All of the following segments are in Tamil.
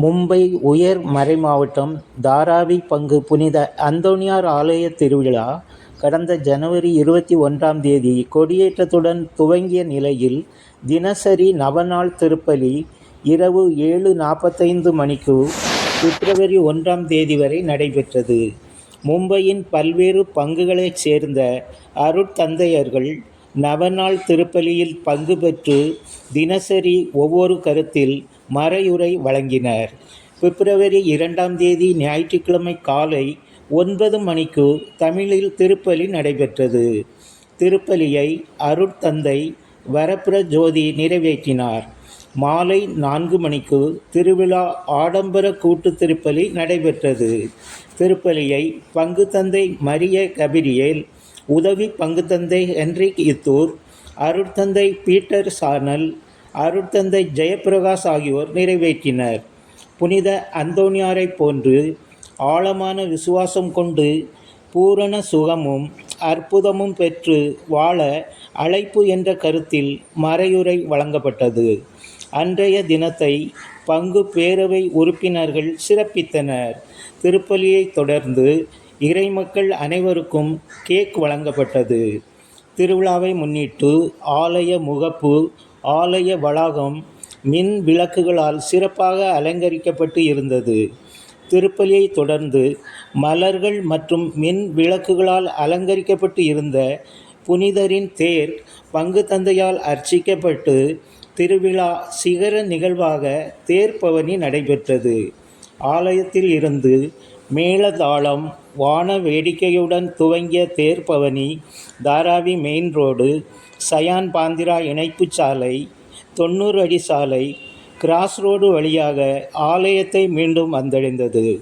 மும்பை உயர் மறைமாவட்டம் தாராவி பங்கு புனித அந்தோணியார் ஆலய திருவிழா கடந்த ஜனவரி இருபத்தி ஒன்றாம் தேதி கொடியேற்றத்துடன் துவங்கிய நிலையில் தினசரி நவநாள் திருப்பலி இரவு ஏழு நாற்பத்தைந்து மணிக்கு பிப்ரவரி ஒன்றாம் தேதி வரை நடைபெற்றது. மும்பையின் பல்வேறு பங்குகளைச் சேர்ந்த அருட்தந்தையர்கள் நவநாள் திருப்பலியில் பங்கு பெற்று தினசரி ஒவ்வொரு கருத்தில் மறையுரை வழங்கினர். பிப்ரவரி இரண்டாம் தேதி ஞாயிற்றுக்கிழமை காலை ஒன்பது மணிக்கு தமிழில் திருப்பலி நடைபெற்றது. திருப்பலியை அருட்தந்தை வரப்புற ஜோதி நிறைவேற்றினார். மாலை நான்கு மணிக்கு திருவிழா ஆடம்பர கூட்டு திருப்பலி நடைபெற்றது. திருப்பலியை பங்குதந்தை மரிய கபிரியேல், உதவி பங்குதந்தை ஹென்ரிக் இத்தூர், அருட்தந்தை பீட்டர் சார்னல், அருட்தந்தை ஜெயப்பிரகாஷ் ஆகியோர் நிறைவேற்றினர். புனித அந்தோனியாரைப் போன்று ஆழமான விசுவாசம் கொண்டு பூரண சுகமும் அற்புதமும் பெற்று வாழ அழைப்பு என்ற கருத்தில் மறையுரை வழங்கப்பட்டது. அன்றைய தினத்தை பங்கு பேரவை உறுப்பினர்கள் சிறப்பித்தனர். திருப்பலியை தொடர்ந்து இறைமக்கள் அனைவருக்கும் கேக் வழங்கப்பட்டது. திருவிழாவை முன்னிட்டு ஆலய முகப்பு, ஆலய வளாகம் மின் விளக்குகளால் சிறப்பாக அலங்கரிக்கப்பட்டு இருந்தது. திருப்பலியை தொடர்ந்து மலர்கள் மற்றும் மின் விளக்குகளால் அலங்கரிக்கப்பட்டு இருந்த புனிதரின் தேர் பங்கு தந்தையால் அர்ச்சிக்கப்பட்டு திருவிழா சிகர நிகழ்வாக தேர்பவனி நடைபெற்றது. ஆலயத்தில் இருந்து மேளதாளம், வான வேடிக்கையுடன் துவங்கிய தேர்பவனி தாராவி மெயின் ரோடு, சயான் பாந்திரா இணைப்புச் சாலை, தொண்ணூறு அடி சாலை, கிராஸ் ரோடு வழியாக ஆலயத்தை மீண்டும் வந்தடைந்தது.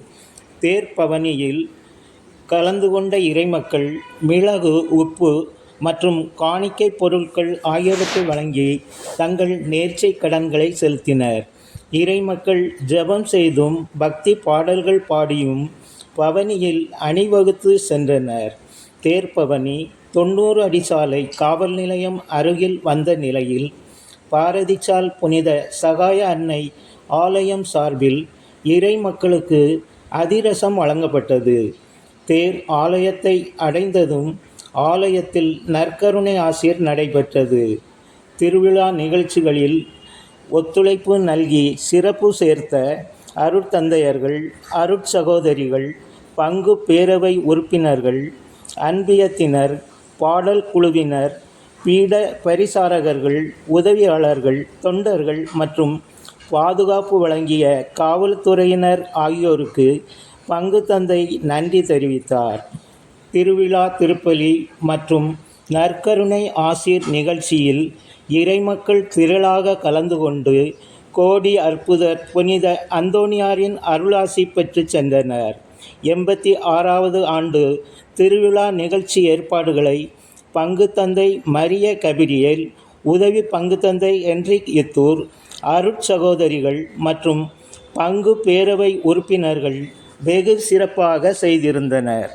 தேர்பவனியில் கலந்து கொண்ட இறைமக்கள் மிளகு, உப்பு மற்றும் காணிக்கைப் பொருட்கள் ஆகியவற்றை வழங்கி தங்கள் நேர்ச்சை கடன்களை செலுத்தினர். இறைமக்கள் ஜெபம் செய்தும் பக்தி பாடல்கள் பாடியும் பவனியில் அணிவகுத்து சென்றனர். தேர்பவனி தொண்ணூறு அடி சாலை காவல் நிலையம் அருகில் வந்த நிலையில் பாரதிச்சால் புனித சகாய அன்னை ஆலயம் சார்பில் இறை மக்களுக்கு அதிரசம் வழங்கப்பட்டது. தேர் ஆலயத்தை அடைந்ததும் ஆலயத்தில் நற்கருணை ஆசீர் நடைபெற்றது. திருவிழா நிகழ்ச்சிகளில் ஒத்துழைப்பு நல்கி சிறப்பு சேர்த்த அருட்தந்தையர்கள், அருட்சகோதரிகள், பங்கு பேரவை உறுப்பினர்கள், அன்பியத்தினர், பாடல் குழுவினர், பீட பரிசாரகர்கள், உதவியாளர்கள், தொண்டர்கள் மற்றும் பாதுகாப்பு வழங்கிய காவல்துறையினர் ஆகியோருக்கு பங்குதந்தை நன்றி தெரிவித்தார். திருவிழா திருப்பலி மற்றும் நற்கருணை ஆசிர் நிகழ்ச்சியில் இறைமக்கள் திரளாக கலந்து கொண்டு கோடி அற்புதர் புனித அந்தோனியாரின் அருளாசி பெற்று சென்றனர். எண்பத்தி ஆறாவது ஆண்டு திருவிழா நிகழ்ச்சி ஏற்பாடுகளை பங்குதந்தை மரிய கபிரியல் உதவி பங்குதந்தை என்றிக் இத்தூர், அருட்சகோதரிகள் மற்றும் பங்கு பேரவை உறுப்பினர்கள் வெகு சிறப்பாக செய்திருந்தனர்.